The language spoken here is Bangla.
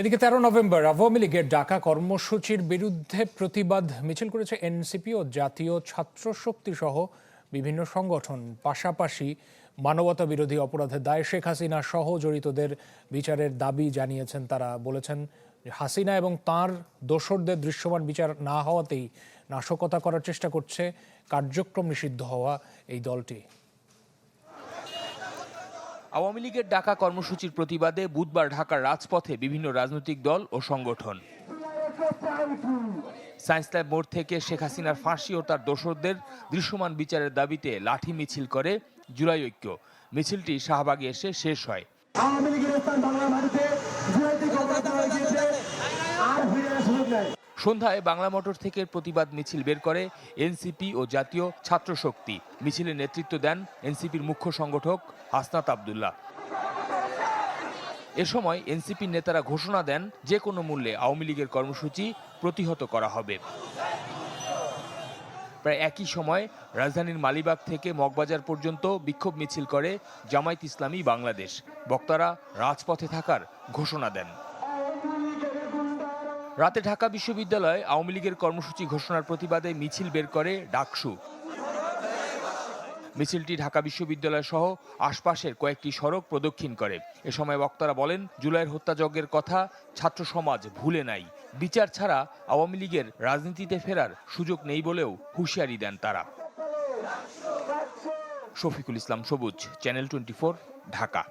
এদিকে তেরো নভেম্বর আওয়ামী লীগের ডাকা কর্মসূচির বিরুদ্ধে প্রতিবাদ মিছিল করেছে এনসিপি ও জাতীয় ছাত্র শক্তি সহ বিভিন্ন সংগঠন। পাশাপাশি মানবতা বিরোধী অপরাধের দায় শেখ হাসিনা সহ জড়িতদের বিচারের দাবি জানিয়েছেন তারা। বলেছেন হাসিনা এবং তার দোসরদের দৃশ্যমান বিচার না হওয়াতেই নাশকতা করার চেষ্টা করছে। কার্যক্রম নিষিদ্ধ হওয়া এই দলটি। আওয়ামী লীগের ডাকা কর্মসূচির প্রতিবাদে বুধবার ঢাকার রাজপথে বিভিন্ন রাজনৈতিক দল ও সংগঠন। সায়েন্স ল্যাব মোড় থেকে শেখ হাসিনার ফাঁসি ও তার দোষরদের দৃশ্যমান বিচারের দাবিতে লাঠি মিছিল করে জুলাই ঐক্য। মিছিলটি শাহবাগে এসে শেষ হয়। আওয়ামী লীগের স্থান বাংলা মাটিতে সন্ধ্যায় বাংলা মোটর থেকে প্রতিবাদ মিছিল বের করে এনসিপি ও জাতীয় ছাত্র শক্তি। মিছিলে নেতৃত্ব দেন এনসিপির মুখ্য সংগঠক হাসনাত আবদুল্লাহ। এ সময় এনসিপির নেতারা ঘোষণা দেন, যে কোনো মূল্যে আওয়ামী লীগের কর্মসূচি প্রতিহত করা হবে। প্রায় একই সময় রাজধানীর মালিবাগ থেকে মগবাজার পর্যন্ত বিক্ষোভ মিছিল করে জামায়াত ইসলামী বাংলাদেশ। বক্তারা রাজপথে থাকার ঘোষণা দেন। রাতে ঢাকা বিশ্ববিদ্যালয়ে আওয়ামী লীগের কর্মসূচি ঘোষণার প্রতিবাদে মিছিল বের করে ডাকসু। মিছিলটি ঢাকা বিশ্ববিদ্যালয় সহ আশপাশের কয়েকটি সড়ক প্রদক্ষিণ করে। এ সময় বক্তারা বলেন, জুলাইয়ের হত্যাযজ্ঞের কথা ছাত্র সমাজ ভুলে নাই। বিচার ছাড়া আওয়ামী লীগের রাজনীতিতে ফেরার সুযোগ নেই বলেও হুঁশিয়ারি দেন তারা। শফিকুল ইসলাম সবুজ, চ্যানেল টোয়েন্টি ঢাকা।